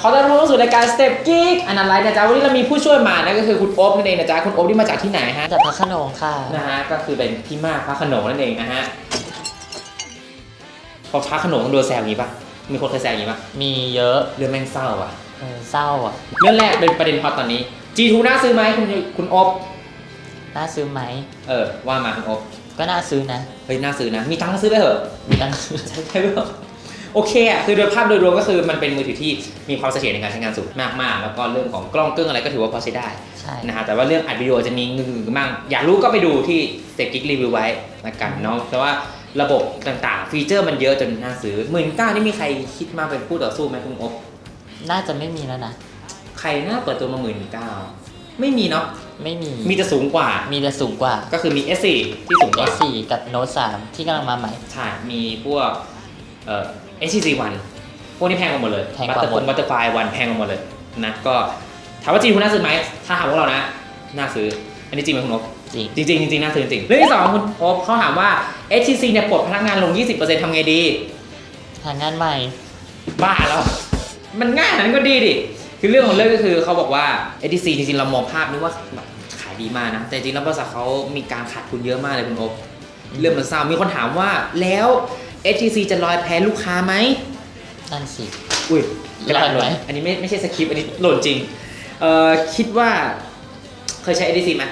ขอต้อนรับเข้าสู่รายการ Step Geek อันนั้นไรนะจ๊ะวันนี้เรามีผู้ช่วยมานั่นก็คือคุณโอ๊บนั่นเองนะจ๊ะคุณโอ๊บที่มาจากที่ไหนฮะจากพระโขนงค่ะ นะฮะก็คือเป็นพี่มากพระโขนงนั่นเองนะฮะพอพระโขนงโดนแซวอย่างนี้ปะมีคนเคยแซวอย่างนี้ปะมีเยอะเรื่องแม่งเศร้าอะเออเศร้าอะเรื่องแรกเป็นประเด็นฮอตตอนนี้ G2 น่าซื้อไหมคุณคุณโอ๊บน่าซื้อไหมเออว่ามาคุณโอ๊บก็น่าซื้อนะเฮ้ยน่าซื้อนะมีตังค์ก็ซื้อไปเถอะมีตั้งใช่ใช่ไหม โอเคอะคือโดยภาพโดยรวมก็คือมันเป็นมือถือที่มีความเสถียรในการใช้งานสูงมากๆ แล้วก็เรื่องของกล้องเกล้องอะไรก็ถือว่าพอใช้ได้ใช่นะฮะแต่ว่าเรื่องอัดวิดีโอจะมีงึงๆบ้างอยากรู้ก็ไปดูที่ Step Geek รีวิวไว้ละกันเนาะแต่ว่าระบบต่างๆ ฟีเจอร์มันเยอะจนน่าซื้อหมื่นเก้านี่มีใครคิดมาเป็นคู่ต่อสู้ไหมคุณอบน่าจะไม่มีแล้วนะ ใครน่าเปิดตัวมาหมื่นเก้าไม่มีเนาะไม่มีมีแต่สูงกว่า มีแต่สูงกว่า ก็คือมี S4 ที่สูงกว่า S4 กับ Note 3 ที่กำลังมาใหม่ ใช่ มีพวกเอ่อ HTC One พวกนี้แพงกว่าหมดเลยแพงกว่าหมด บัตเตอร์ไฟวันแพงกว่าหมดเลยนะก็ถามว่าจริงคุณน่าซื้อไหมถ้าถามพวกเรานะน่าซื้อ อันนี้จริงไหมคุณอบจริง จริงๆจริงๆน่าซื้อจริงเรื่องที่สองคุณโอ๊บเขาถามว่า HTC เนี่ยปลดพนักงานลง 20%ทำไงดีทางงานใหม่ บ้าแล้ว มันง่ายนั้นก็ดีดิ คือเรื่องของเรื่องก็คือเขาบอกว่า HTC จริงๆเรามองภาพนึกว่าแบบขายดีมากนะ แต่จริงๆแล้วบริษัทเขามีการขาดทุนเยอะมากเลยคุณโอ๊บเรื่องมันเศร้ามีคนถามว่าแล้ว HTC จะลอยแพ้ลูกค้าไหมนั่นสิ อุ้ยลอยไหมอันนี้ไม่ไม่ใช่สคริปต์อันนี้หล่นจริงเอ่อคิดว่าเคยใช้ HTC ไหม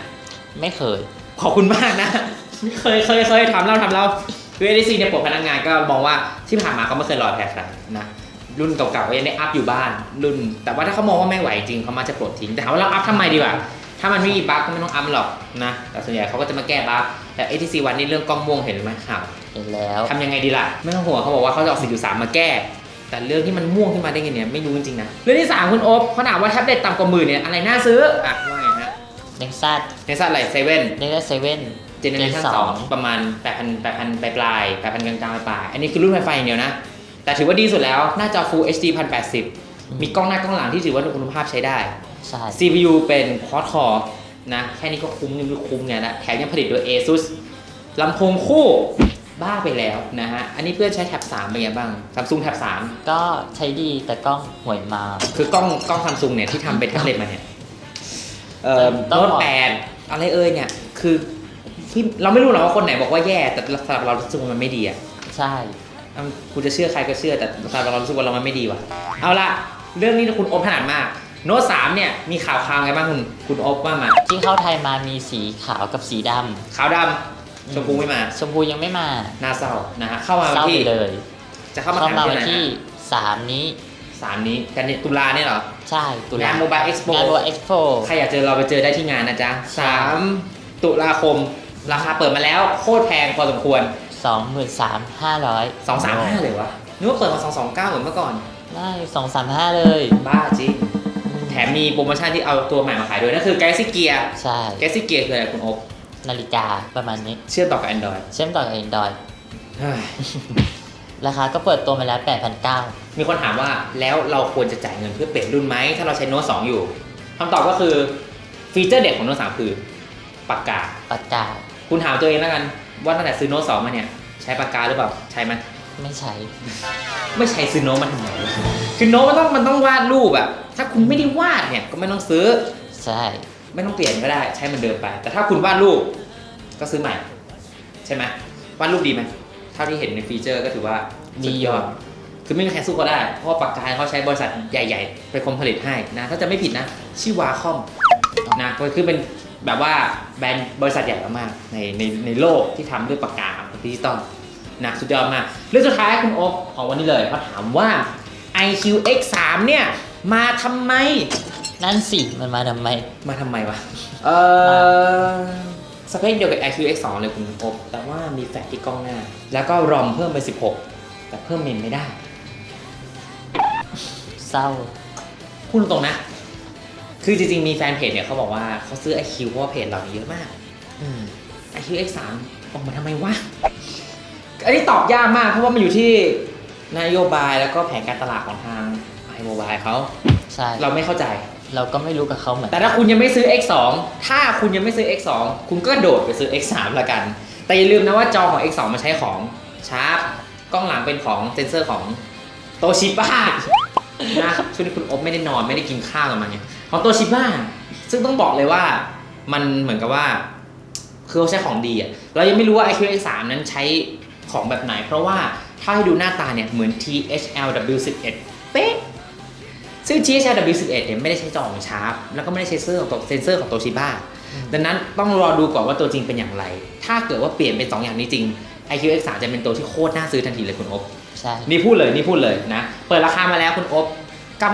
ไม่เคย ขอบคุณมากนะ เคยเคยเคยทำเล่าทำเล่าคือ ADC เนี่ยปลดพนักงานก็มองว่าที่ผ่านมาเขาไม่เคยรอแพ้ใครนะรุ่นเก่าๆก็ยังได้อัพอยู่บ้าน รุ่น แต่ว่าถ้าเขามองว่าไม่ไหวจริงเขามาจะปลดทิ้งแต่ถามว่าเราอัพทำไมดีกว่าถ้ามันไม่มีบั๊กก็ไม่ต้องอัพหรอกนะแต่ส่วนใหญ่เขาก็จะมาแก้บั๊ก แต่ ATC วันนี้เรื่องกล้องม่วงเห็นไหมข่าวเห็นแล้วทำยังไงดีล่ะไม่ต้องห่วงเขาบอกว่าเขาจะเอา4.3มาแก้ แต่เรื่องที่มันม่วงขึ้นมาได้ไงเนี่ยไม่รู้จริงๆนะเรื่องที่สามคุณโอ๊บเขาถามว่าแท็บเล็ตต่ำกว่าหมื่นเนี่ยอะไรน่าซื้ออะว่าไงฮะเน็กซัสในสัตว์อะไรเซเว่นเน็กซัสเซเว่นเจเนอเรชัน Gen สสอองงประมาณ8,000 8,000ปลายปลาย8,000กลางกลางปลายๆอันนี้คือรุ่นไฟไฟอย่างเดียวนะ แต่ถือว่าดีสุดแล้วหน้าจอ Full HD 1080 มีกล้องหน้ากล้องหลังที่ถือว่าคุณภาพใช้ได้ใช่ CPU เป็น Quad Core นะแค่นี้ก็คุ้มยังไม่คุ้มไงละแถมยังผลิตโดย ASUS ลำโพงคู่บ้าไปแล้วนะฮะ อันนี้เพื่อนใช้แท็บ3เป็นไงบ้าง Samsung แท็บก็ใช้ดีแต่กล้องห่วยมาก3คือกล้องกล้อง Samsung เนี่ยที่ทำเป็นแท็บเล็ตมาเนี่ยเอ่อต้องโน้ตบอก8อะไรเอ่ยเนี่ยคือที่เราไม่รู้หรอกว่าคนไหนบอกว่าแย่แต่สำหรับเรารู้สึกว่ามันไม่ดีอะใช่อืมคุณจะเชื่อใครก็เชื่อแต่สำหรับเรารู้สึกว่าเรามันไม่ดีว่ะเอาละเรื่องนี้คุณอบถนัดมาก โน้ตสามเนี่ยมีข่าวคราวไงบ้างคุณคุณอบว่ามาที่เข้าไทยมามีสีขาวกับสีดขาวดำำชมพูไม่มาชมพูยังไม่มาน่าเศร้านะฮะเข้ามาวันเศร้าที่ไปเลยจะเข้ามาเข้าขายมาที่วันไหนที่ ฮะ3 นี้ สามนี้กันยตุลาเนี่ยเหรอ ใช่ตุลางานโมบายเอ็กซ์โปงานวัวเอ็กซ์โป ใครอยากเจอเราไปเจอได้ที่งานนะจ๊ะสามตุลาคม ราคาเปิดมาแล้วโคตรแพงพอสมควร สองหมื่นสามห้าร้อยสองสามห้าเลยวะนึกว่าเปิดมาสองสองเก้าเหมือนเมื่อก่อน ได้สองสามห้าเลย บ้าจริงแถ มมีโปรโมชั่นที่เอาตัวใหม่มาขายด้วยนั่นคือ Galaxy Gear ใช่ Galaxy Gear คืออะไรคุณอบนาฬิกาประมาณนี้ เชื่อมต่อกับ Android เชื่อมต่อกับ Android เฮ้ยราคาก็เปิดตัวมาแล้ว 8,900 มีคนถามว่าแล้วเราควรจะจ่ายเงินเพื่อเปลี่ยนรุ่นไหม ถ้าเราใช้โน้ต2อยู่คำตอบก็คือฟีเจอร์เด็ดของโน้ต3คือปากกา ปากกา คุณถามตัวเองแล้วกันว่าตั้งแต่ซื้อโน้ต2มาเนี่ย ใช้ปากกาหรือเปล่า ใช้ไหม ไม่ใช้ ไม่ใช้ซื้อโน้ตมาทำไมคือโน้ตมันต้องมันต้องวาดรูปอะถ้าคุณไม่ได้วาดเนี่ยก็ไม่ต้องซื้อ ใช่ ไม่ต้องเปลี่ยนก็ได้ ใช้เหมันเดิมไป แต่ถ้าคุณวาดรูปก็ซื้อใหม่ ใช่ไหมวาดรูปดีไหมเท่าที่เห็นในฟีเจอร์ก็ถือว่าสุดยอด คือไม่มีใครสู้เขาได้ เพราะว่าปากกาเขาใช้บริษัทใหญ่ ๆ เป็นคนผลิตให้นะ ถ้าจะไม่ผิดนะ ชื่อวาคอมนะก็คือเป็นแบบว่าแบรนด์บริษัทใหญ่มากๆในในในโลกที่ทำด้วยปากกาดิจิตอล นะสุดยอดมากเรื่องสุดท้ายคุณโอ๊คของวันนี้เลยเขาถามว่า iQX 3 เนี่ย มาทำไม นั่นสิ มันมาทำไม มาทำไมวะ เออสเปคเดียวกับ iQX 2 เลยคุณโอ๊คแต่ว่ามีแฟลชที่กล้องหน้า แล้วก็รอมเพิ่มไป 16 แต่เพิ่มเมมไม่ได้ เศร้า พูดตรงๆนะ คือจริงๆ มีแฟนเพจเนี่ยเขาบอกว่าเขาซื้อ IQ เพราะว่าเพจเราเนี่ยเยอะมากอืม IQ X3 ออกมาทำไมวะ อันนี้ตอบยากมากเพราะว่ามันอยู่ที่นโยบายแล้วก็แผนการตลาดของทาง iMobile เขาใช่เราไม่เข้าใจ เราก็ไม่รู้กับเขาเหมือนแต่ถ้าคุณยังไม่ซื้อ X2 ถ้าคุณยังไม่ซื้อ X2 คุณก็โดดไปซื้อ X3 ละกัน แต่อย่าลืมนะว่าจอของ X2 มันใช้ของชาร์ปกล้องหลังเป็นของเซนเซอร์ของโตชิบ้านะช่วงนี้คุณอบไม่ได้นอนไม่ได้กินข้าวกับมันไงของตัวชิบ้าซึ่งต้องบอกเลยว่ามันเหมือนกับว่า คือเขาใช้ของดีอะเรายังไม่รู้ว่า IQX3 นั้นใช้ ของแบบไหน เพราะว่าถ้าให้ดูหน้าตาเนี่ยเหมือน THLW11 เป๊ะซึ่ง THLW11 เนี่ยไม่ได้ใช้จอของชาร์ปแล้วก็ไม่ได้ใช้เซอร์ของตัวเซนเซอร์ของตัวชิบ้าดังนั้นต้องรอดูก่อนว่าตัวจริงเป็นอย่างไร ถ้าเกิดว่าเปลี่ยนเป็น 2 อย่างนี้จริง IQX3 จะเป็นตัวที่โคตรน่าซื้อทันทีเลยคุณอบใช่นี่พูดเลยนี่พูดเลยนะ เปิดราคามาแล้วคุณอบ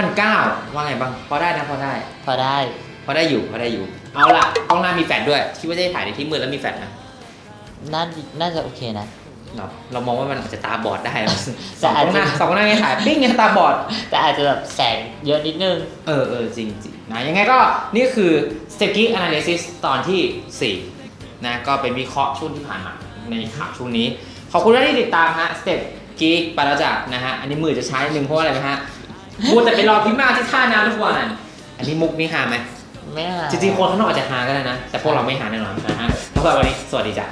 9,900ว่าไงบ้างพอได้นะพอได้ พอได้พอได้อยู่พอได้อยู่ เอาล่ะกล้องหน้ามีแฟลชด้วย คิดว่าจะได้ถ่ายในที่มืดแล้วมีแฟลชนะน่าน่าจะโอเคนะ เนาะเรามองว่ามันอาจจะตาบอดได้นะสแต่องกอาจล้องหจะน้าสองกล้องหน้าไงถ่ายปิ้งไงตาบอด แต่อาจจะแบบแสงเยอะนิดนึง เออเออจริงจริงนะยังไงก็นี่คือ Step Geek Analysis ตอนที่ 4 นะก็เป็นวิเคราะห์ช่วงที่ผ่านมาในข่าวช่วงนี้ ขอบคุณที่ติดตามฮะ Step Geek ไปแล้วจ้ะนะฮะ อันนี้มือจะใช้หนึ่งเพราะว่าอะไรไหมฮะมัวแต่ไปรอพิมพ์มาที่ท่าน้ำทุกวัน อันนี้มุกนี่หาไหมไม่น่าจริงๆคนข้างนอกอาจจะหาก็ได้นะ แต่พวกเราไม่หาแน่นอนนะฮะแล้วก็วันนี้สวัสดีจ้ะ